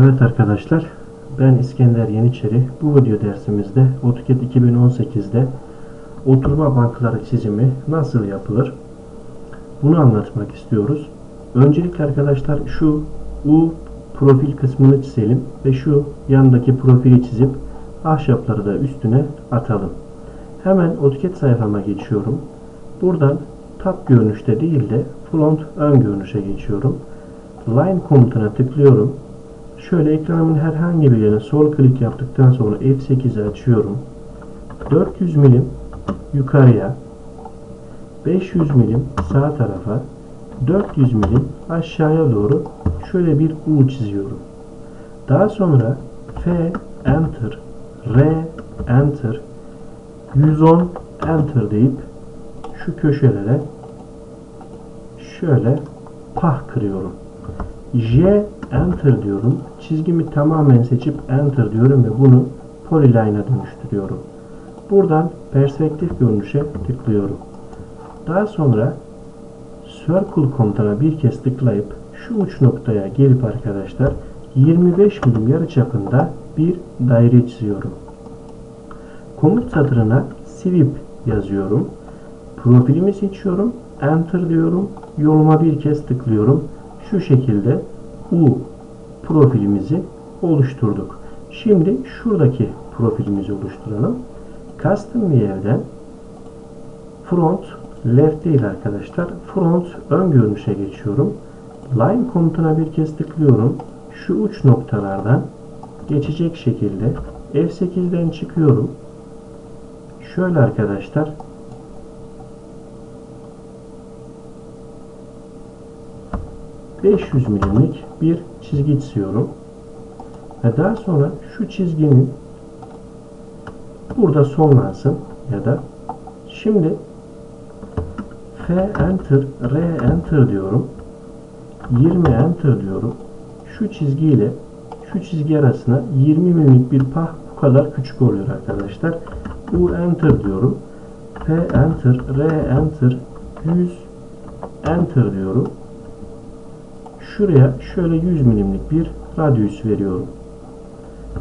Evet arkadaşlar, ben İskender Yeniçeri. Bu video dersimizde AutoCAD 2018'de oturma bankları çizimi nasıl yapılır? Bunu anlatmak istiyoruz. Öncelikle arkadaşlar şu U profil kısmını çizelim ve şu yandaki profili çizip ahşapları da üstüne atalım. Hemen AutoCAD sayfama geçiyorum. Buradan tab görünüşte değil de front ön görünüşe geçiyorum. Line komutuna tıklıyorum. Şöyle ekranımın herhangi bir yerine sol klik yaptıktan sonra F8'i açıyorum. 400 milim yukarıya 500 milim sağ tarafa 400 milim aşağıya doğru şöyle bir U çiziyorum. Daha sonra F Enter R Enter 110 Enter deyip şu köşelere şöyle pah kırıyorum. J Enter diyorum. Çizgimi tamamen seçip Enter diyorum ve bunu Polyline'a dönüştürüyorum. Buradan perspektif görünüşe tıklıyorum. Daha sonra Circle komutuna bir kez tıklayıp şu uç noktaya gelip arkadaşlar 25 milim yarıçapında bir daire çiziyorum. Komut satırına Sweep yazıyorum. Profilimi seçiyorum. Enter diyorum. Yoluma bir kez tıklıyorum. Şu şekilde U profilimizi oluşturduk. Şimdi şuradaki profilimizi oluşturalım. Custom View'den front left değil arkadaşlar. Front ön görünüşe geçiyorum. Line komutuna bir kez tıklıyorum. Şu uç noktalardan geçecek şekilde F8'den çıkıyorum. Şöyle arkadaşlar 500 milimlik bir çizgi çiziyorum. Ve daha sonra şu çizginin burada sonlansın ya da şimdi F enter, R enter diyorum. 20 enter diyorum. Şu çizgi ile şu çizgi arasına 20 milimlik bir pah bu kadar küçük oluyor arkadaşlar. U enter diyorum. P enter, R enter, 100 enter diyorum şuraya şöyle 100 milimlik bir radyüs veriyorum.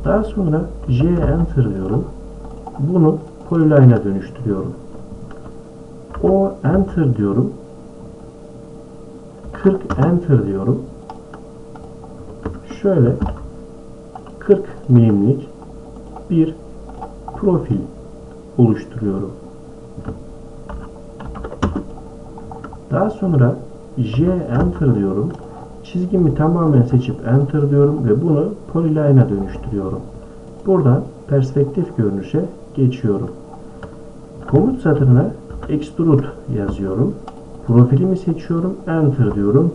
Daha sonra J enter diyorum. Bunu polyline'a dönüştürüyorum. O enter diyorum. 40 enter diyorum. Şöyle 40 milimlik bir profil oluşturuyorum. Daha sonra J enter diyorum çizgimi tamamen seçip enter diyorum ve bunu polyline'a dönüştürüyorum. Buradan perspektif görünüşe geçiyorum. Komut satırına extrude yazıyorum. Profilimi seçiyorum. Enter diyorum.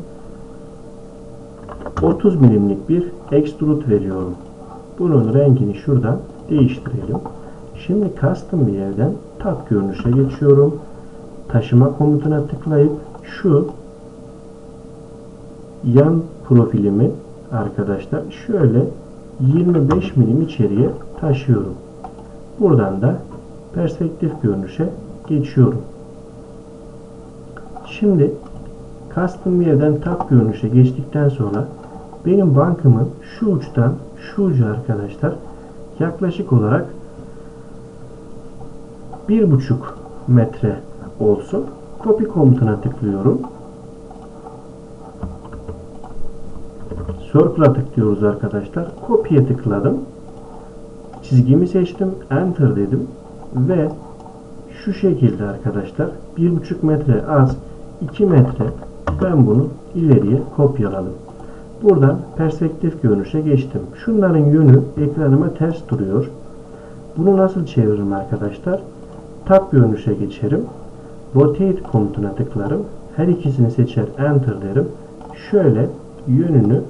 30 milimlik bir extrude veriyorum. Bunun rengini şuradan değiştirelim. Şimdi custom bir yerden tab görünüşe geçiyorum. Taşıma komutuna tıklayıp şu yan profilimi arkadaşlar şöyle 25 milim içeriye taşıyorum. Buradan da perspektif görünüşe geçiyorum. Şimdi custom yerden tab görünüşe geçtikten sonra benim bankımın şu uçtan şu ucu arkadaşlar yaklaşık olarak bir buçuk metre olsun. Copy komutuna tıklıyorum. Circle'a tıklıyoruz arkadaşlar. Kopya tıkladım. Çizgimi seçtim. Enter dedim. Ve şu şekilde arkadaşlar 1,5 metre az 2 metre ben bunu ileriye kopyaladım. Buradan perspektif görünüşe geçtim. Şunların yönü ekranıma ters duruyor. Bunu nasıl çeviririm arkadaşlar? Tab görünüşe geçerim. Rotate komutuna tıklarım. Her ikisini seçer Enter derim. Şöyle yönünü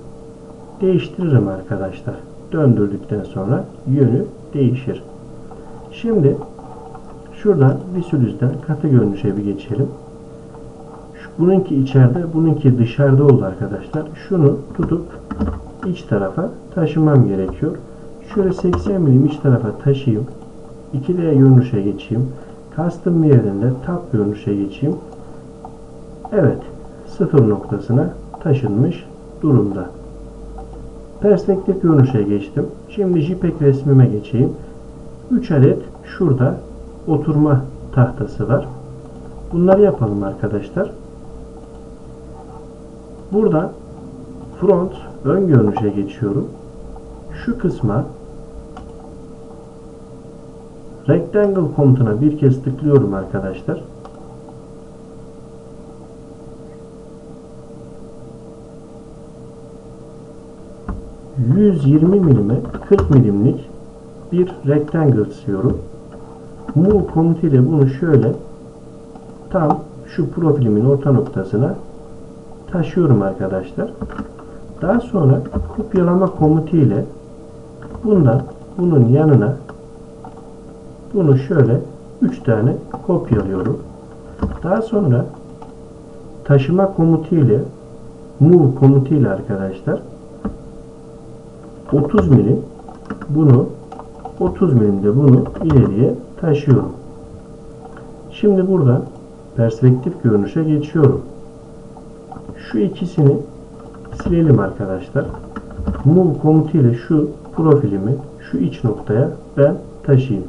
değiştiririm arkadaşlar. Döndürdükten sonra yönü değişir. Şimdi şuradan visülüzden katı görünüşe bir geçelim. Bununki içeride, bununki dışarıda oldu arkadaşlar. Şunu tutup iç tarafa taşımam gerekiyor. Şöyle 80 milim iç tarafa taşıyayım. 2D görünüşe geçeyim. Custom yerden de tab görünüşe geçeyim. Evet, sıfır noktasına taşınmış durumda. Perspektif görünüşe geçtim. Şimdi JPEG resmime geçeyim. 3 adet şurada oturma tahtası var. Bunları yapalım arkadaşlar. Burada front ön görünüşe geçiyorum. Şu kısma rectangle komutuna bir kez tıklıyorum arkadaşlar. ...120 milime 40 milimlik bir rectangle çiziyorum. Move komutuyla bunu şöyle tam şu profilimin orta noktasına taşıyorum arkadaşlar. Daha sonra kopyalama komutu ile bundan bunun yanına bunu şöyle 3 tane kopyalıyorum. Daha sonra taşıma komutu ile move komutu ile arkadaşlar 30 milim bunu 30 milimde bunu ileriye taşıyorum. Şimdi buradan perspektif görünüşe geçiyorum. Şu ikisini silelim arkadaşlar. Move komutu ile şu profilimi şu iç noktaya ben taşıyayım.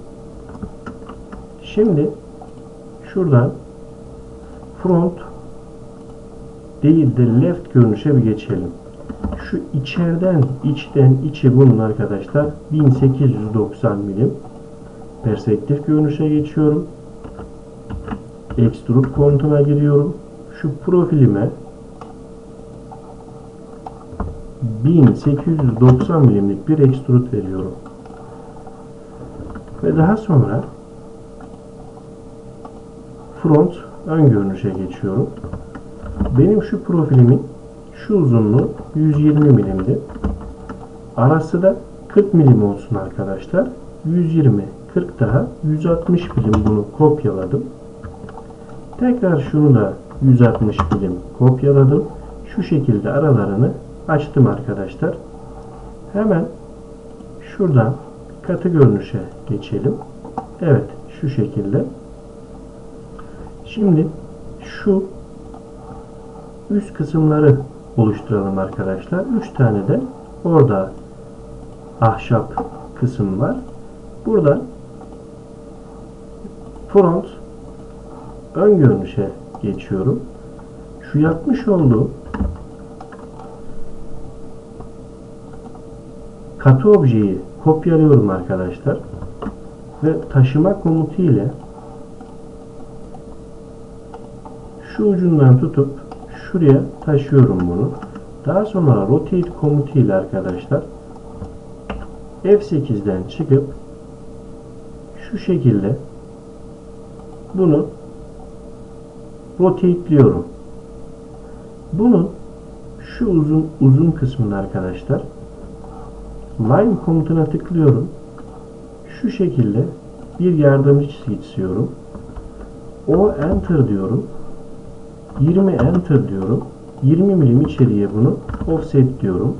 Şimdi şuradan front değil de left görünüşe bir geçelim. Şu içeriden içten içi bunun arkadaşlar 1890 milim perspektif görünüşe geçiyorum. Extrude kontuna giriyorum. Şu profilime 1890 milimlik bir extrude veriyorum. Ve daha sonra front ön görünüşe geçiyorum. Benim şu profilimin şu uzunluğu 120 milimdi. Arası da 40 milim olsun arkadaşlar. 120, 40 daha 160 milim bunu kopyaladım. Tekrar şunu da 160 milim kopyaladım. Şu şekilde aralarını açtım arkadaşlar. Hemen şuradan katı görünüşe geçelim. Evet şu şekilde. Şimdi şu üst kısımları oluşturalım arkadaşlar. 3 tane de orada ahşap kısım var. Burada front ön görünüşe geçiyorum. Şu yapmış olduğum katı objeyi kopyalıyorum arkadaşlar ve taşıma komutu ile şu ucundan tutup şuraya taşıyorum bunu. Daha sonra rotate komutu ile arkadaşlar F8'den çıkıp şu şekilde bunu rotateliyorum. Bunun şu uzun uzun kısmını arkadaşlar line komutuna tıklıyorum. Şu şekilde bir yardımcı çizgi çiziyorum. O enter diyorum. 20 enter diyorum. 20 milim içeriye bunu offset diyorum.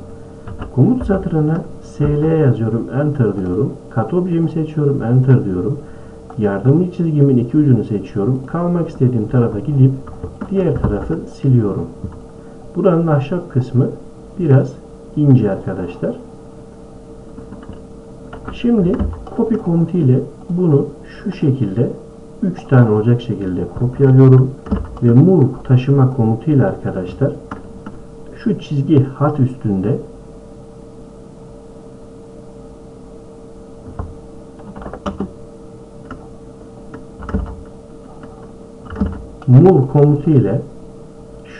Komut satırına SL yazıyorum. Enter diyorum. Kat objemi seçiyorum. Enter diyorum. Yardımcı çizgimin iki ucunu seçiyorum. Kalmak istediğim tarafa gidip diğer tarafı siliyorum. Buranın ahşap kısmı biraz ince arkadaşlar. Şimdi copy komutu ile bunu şu şekilde 3 tane olacak şekilde kopyalıyorum ve move taşıma komutuyla arkadaşlar şu çizgi hat üstünde move komutu ile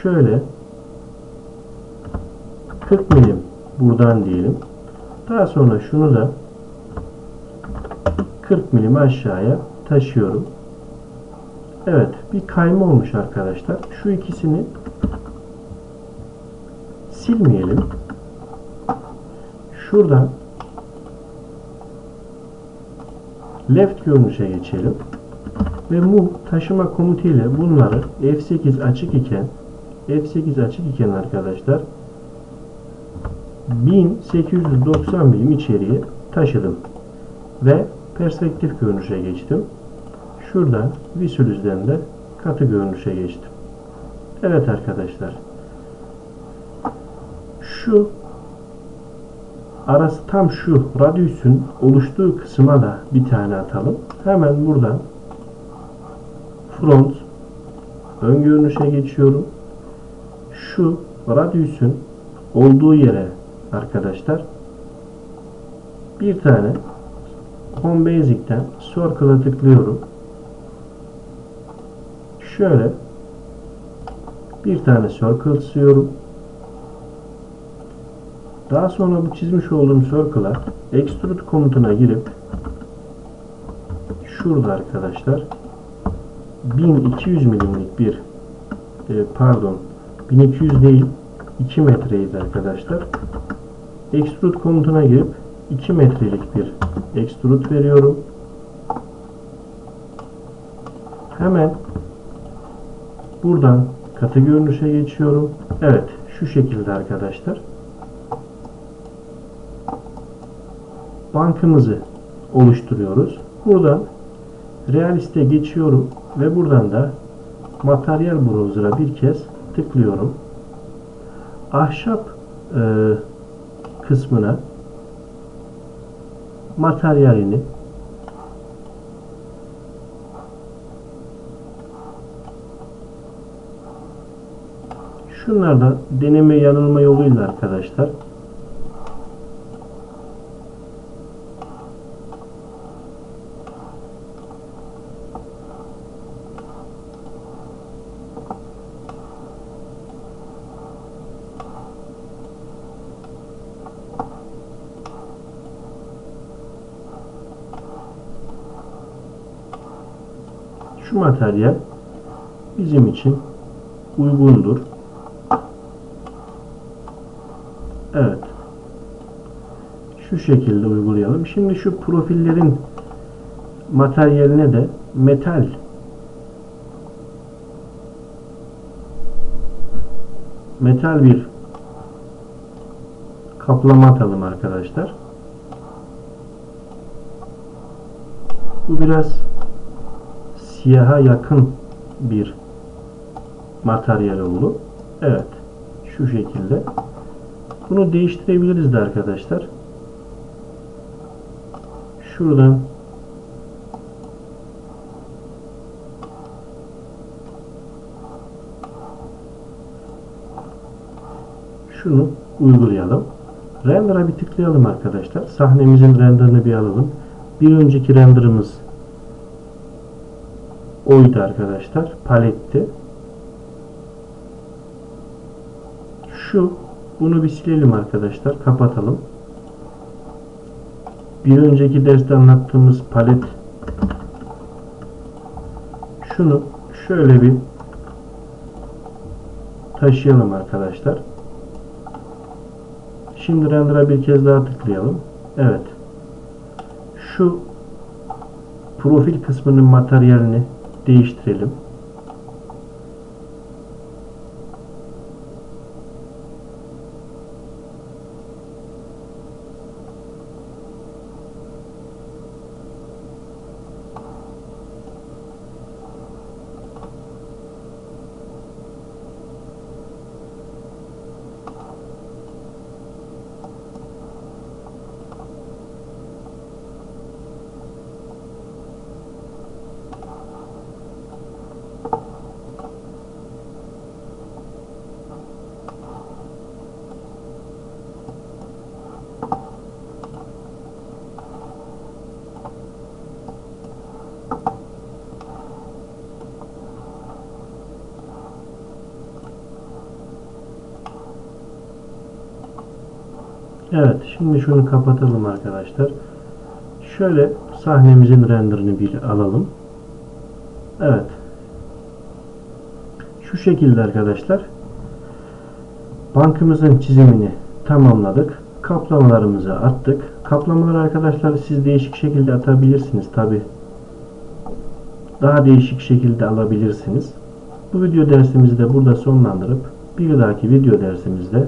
şöyle 40 milim buradan diyelim. Daha sonra şunu da 40 milim aşağıya taşıyorum. Evet bir kayma olmuş arkadaşlar. Şu ikisini silmeyelim. Şuradan left görünüşe geçelim. Ve move taşıma komutu ile bunları F8 açık iken F8 açık iken arkadaşlar 1890 milim içeriye taşıdım. Ve perspektif görünüşe geçtim. Şuradan visülüzden de katı görünüşe geçtim. Evet arkadaşlar. Şu arası tam şu radyüsün oluştuğu kısma da bir tane atalım. Hemen buradan front ön görünüşe geçiyorum. Şu radyüsün olduğu yere arkadaşlar bir tane Home Basic'ten Circle'a tıklıyorum. Şöyle bir tane circle çiziyorum. Daha sonra bu çizmiş olduğum circle'a extrude komutuna girip şurada arkadaşlar 1200 milimlik bir e, pardon 1200 değil 2 metreydi arkadaşlar. Extrude komutuna girip 2 metrelik bir extrude veriyorum. Hemen buradan katı görünüşe geçiyorum. Evet şu şekilde arkadaşlar. Bankımızı oluşturuyoruz. Buradan Realist'e geçiyorum ve buradan da materyal browser'a bir kez tıklıyorum. Ahşap e, kısmına materyalini şunlardan deneme yanılma yoluyla arkadaşlar şu materyal bizim için uygundur. Evet. Şu şekilde uygulayalım. Şimdi şu profillerin materyaline de metal metal bir kaplama atalım arkadaşlar. Bu biraz siyaha yakın bir materyal oldu. Evet. Şu şekilde. Bunu değiştirebiliriz de arkadaşlar. Şuradan şunu uygulayalım. Render'a bir tıklayalım arkadaşlar. Sahnemizin renderını bir alalım. Bir önceki renderımız oydu arkadaşlar. Paletti. Şu bunu bir silelim arkadaşlar. Kapatalım. Bir önceki derste anlattığımız palet şunu şöyle bir taşıyalım arkadaşlar. Şimdi render'a bir kez daha tıklayalım. Evet. Şu profil kısmının materyalini değiştirelim. Evet, şimdi şunu kapatalım arkadaşlar. Şöyle sahnemizin renderini bir alalım. Evet. Şu şekilde arkadaşlar. Bankımızın çizimini tamamladık. Kaplamalarımızı attık. Kaplamaları arkadaşlar siz değişik şekilde atabilirsiniz tabi. Daha değişik şekilde alabilirsiniz. Bu video dersimizi de burada sonlandırıp bir dahaki video dersimizde